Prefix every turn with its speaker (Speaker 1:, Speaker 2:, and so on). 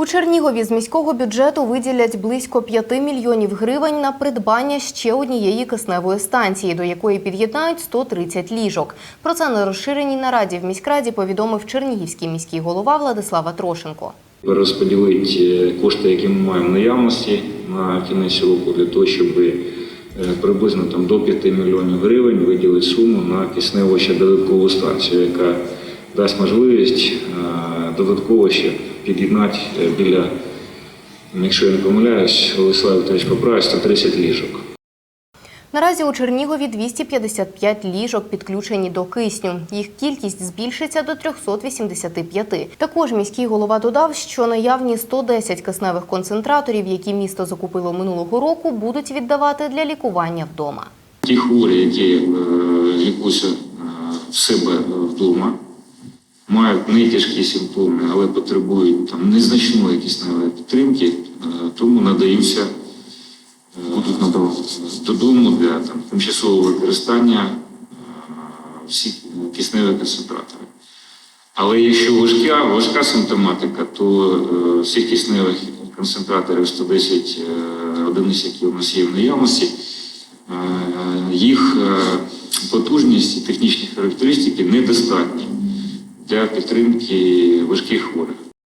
Speaker 1: У Чернігові з міського бюджету виділять близько 5 мільйонів гривень на придбання ще однієї кисневої станції, до якої під'єднають 130 ліжок. Про це на розширеній нараді в міськраді повідомив чернігівський мільський голова Владислава Трошенко.
Speaker 2: Розподілити кошти, які ми маємо наявності на кінець року, для того, щоб е, приблизно там до 5 мільйонів гривень виділити суму на кисневу ще додаткову станцію, яка дасть можливість е, додатково ще під'єднати е, біля, якщо я не помиляюсь, Олександр Вікторович поправить, 130 ліжок.
Speaker 1: Наразі у Чернігові 255 ліжок підключені до кисню. Їх кількість збільшиться до 385. Також міський голова додав, що наявні 110 кисневих концентраторів, які місто закупило минулого року, будуть віддавати для лікування вдома.
Speaker 2: Ті хворі, які е, лікуються в себе вдома, мають не тяжкі симптоми, але потребують там незначної кисневої підтримки, е, тому надаються е, додому для там тимчасового використання е, всі кисневі концентратори. Але якщо важка, важка симптоматика, то всіх кисневих концентраторів 110 е, одиниць, які у нас є в наявності, їх потужність і технічні характеристики недостатні для підтримки важких хворих.